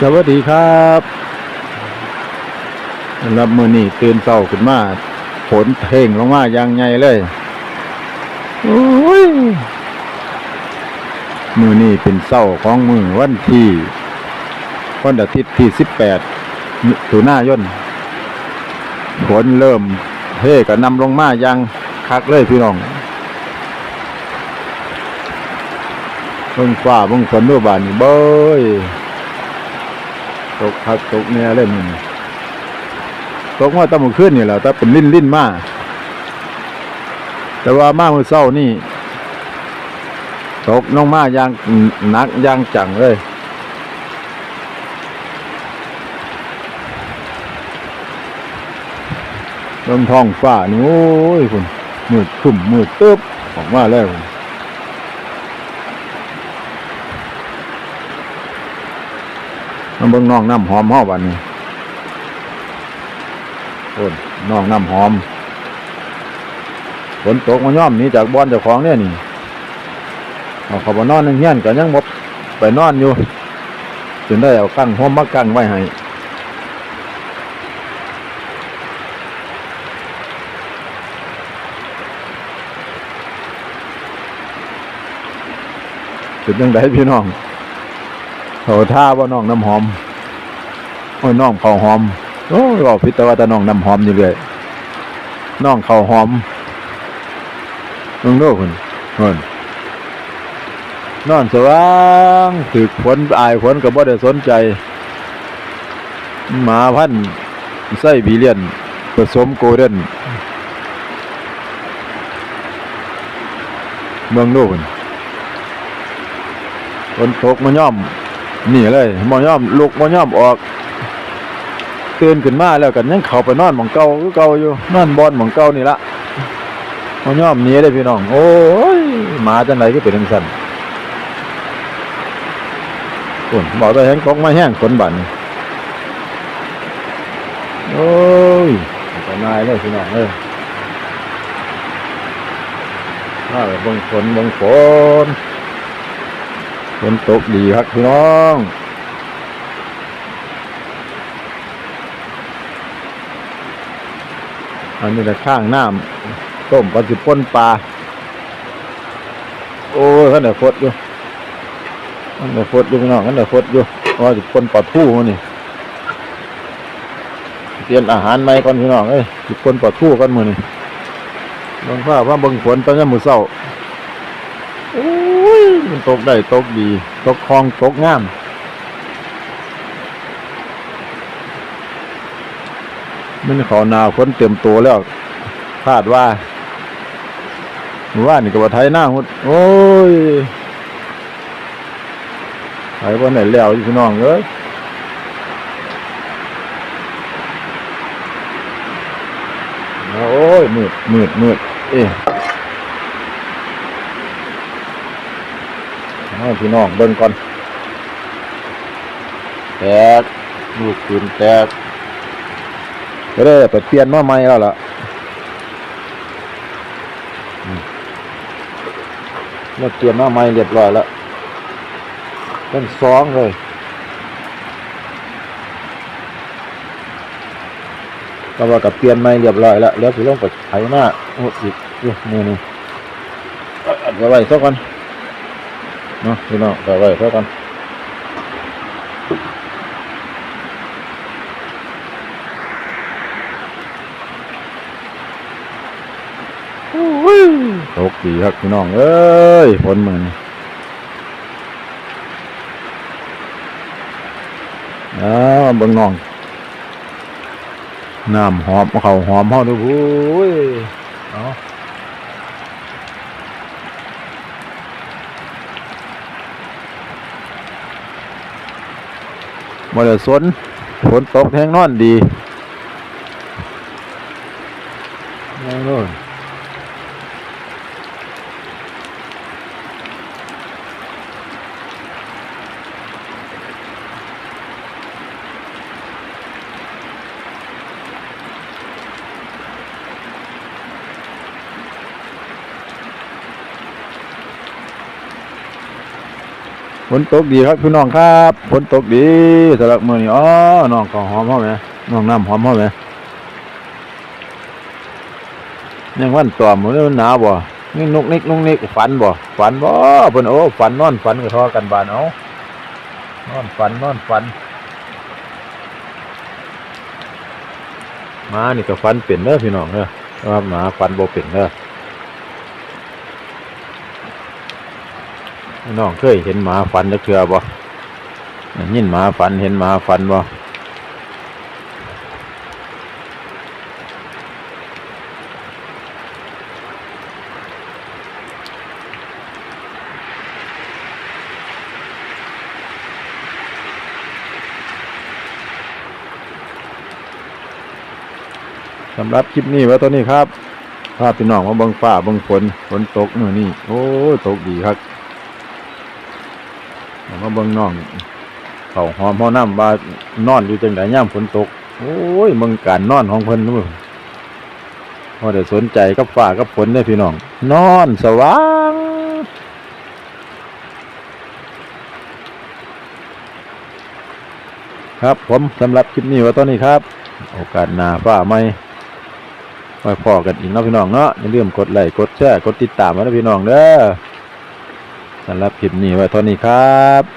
สวัสดีครับสำหรับมือนี่ตื่นเช้าขึ้นมาฝนเพ่งลงมาอย่างไงเลยโอ้ยมือนี่เป็นเช้าของมือวันที่วันอาทิตย์ที่สิบแปดมิถุนายนฝนเริ่มเพ่ก็นำลงมาอย่างคักเลยพี่น้องเบิ่งฟ้าเบิ่งฝนด้วยบานนี่เบ้ย ตกพักตกเนี่ยเล่นตกว่าตั้งมือขึ้นนี่แหละแต่เป็นลิ้นลิ้นมากแต่ว่ามามือเช้านี่ ตกน้องมาอย่างหนักยางจังเลยลมท้องฟ้านี่โอ้ยคุณมืดขึ้มมืดตึ๊บออกมาแล้วคุณ น้ำ เบิ่งน้องน้ำหอมเฮาบัดนี้โอนน้องน้ำหอมฝนตกมาย่อมนี้จากบ้านเจ้าของเนี่ยนี่เอาเขาบนอนในเฮียนก็ยังบไปนอนอยู่จนได้เอากั้งหอมมากั้งไว้ให้เป็นยังไงพี่น้อง เขาท่าว่าน้องน้ำหอมโอ้ยน้องเขาหอมโอ้ยบอกพิจารณาแต่น้องน้ำหอมอยู่เลยน้องเขาหอมมึงดูคุณคนนอนสว่างถึกฝนอายฝนก็บ่ได้สนใจ หมาพันไส้บีเลียนผสมโกลเด้นเมืองดูคุณฝนตกมาย่อม นี่เลยมอย่อมลุกมอย่อมออกตื่นขึ้นมาแล้วกันยังเข้าไปนอนหมองเก่าคือเก่าอยู่นอนบอนหมองเก่านี่ละมอย่อมนี้เลยพี่น้อง โอ้ยหมาจังไรก็เป็นจังซั่นฝนบอกได้แห้งตกมาแห้งฝนบันโอ้ยอันายเลยพี่น้องเอ้ยมาแบบบงฝนบงฝน ฝนตกดีครับพี่น้องอันนี้แหละข้างน้ำต้มปลาสิป่นปลา โอ้ยขันเดี๋ยวฟดอยู่ขันเดี๋ยวฟดอยู่พี่น้องขันเดี๋ยวฟดอยู่ว่าสิป่นปลาทูมันนี่เตรียมอาหารใหม่ก่อนพี่น้องเอ้ยสิป่นปลาทู่กันมือนี่เบิ่งฟ้าว่าเบิ่งฝนตอนนี้มือเศร้า มันตกได้ตกดี ตกคลองตกงามมันเขานาวฝนเต็มตัวแล้วคาดว่าหมู่านนี่ก็บ่ไทยหน้าหุดโอ้ยไถบ่ไหนแล้วอยู่พี่น้องเอ้ยโอ้ยมืดมืดมืดเอ๊ะ ให้พี่น้องเบิ่งก่อนแตกลูกปืนแตกก็ได้ไปเปลี่ยนมาใหม่แล้วล่ะอืมมาเปลี่ยนมาใหม่เรียบร้อยแล้วเป็นสองเลยก็ว่ากับเปลี่ยนใหม่เรียบร้อยแล้วแล้วสิลงไปไถหน้าโอ้อีกอยู่นี่นี่เอาเอาไว้สักก่อน เนาะพี่น้องไปไว้เพื่อกันตกดีครับพี่น้องเอ้ยฝนมือนี่อ้าวบิ่งน้องน้ำหอมเขาหอมเฮาดูโอ้ยเอา มาเดือสนฝนตกแห้งนอนดีนั่งโน่ ฝนตกดีครับพี่น้องครับฝนตกดีสำหรับเมื้อนี้อ๋อน้องก็หอมเฮาแหมน้องน้ำหอมเฮาแหมยังวันต่อมมื้อมันหนาวบ่นี่นุกนิกนุกนิกฝันบ่ฝันบ่เพิ่นโอ้ฝันนอนฝันก็ทอกันบานเอานอนฝันนอนฝันมานี่ก็ฝันเป็นเด้อพี่น้องเด้อแต่ว่าหมาฝันบ่เป็นเด้อ น้องเคยเห็นหมาฝันจักเทื่อบ่ยินหมาฝันเห็นหมาฝันบ่สำหรับคลิปนี้ไว้ตัวนี้ครับพาพี่น้องมาเบิ่งฟ้าเบิ่งฝนฝนตกมื้อนี้โอ้ตกดีครับ มาเบิ่งน้องเขาหอมเฮาน้ำว่านอนอยู่จังไดย่ามฝนตก โอ้ยเบิ่งการนอนของเพิ่นนู่นพอได้สนใจกับฟ้ากับฝนเด้พี่น้อง นอนสว่างครับผมสำหรับคลิปนี้ว่าตอนนี้ครับ โอกาสหน้าฟ้าใหม่ไว้พอกันอีกนะพี่น้องเนาะอย่าลืมกดไลค์กดแชร์กดติดตามไว้นะพี่น้องเด้อ สำหรับคลิปนี้ไว้เท่านี้ครับ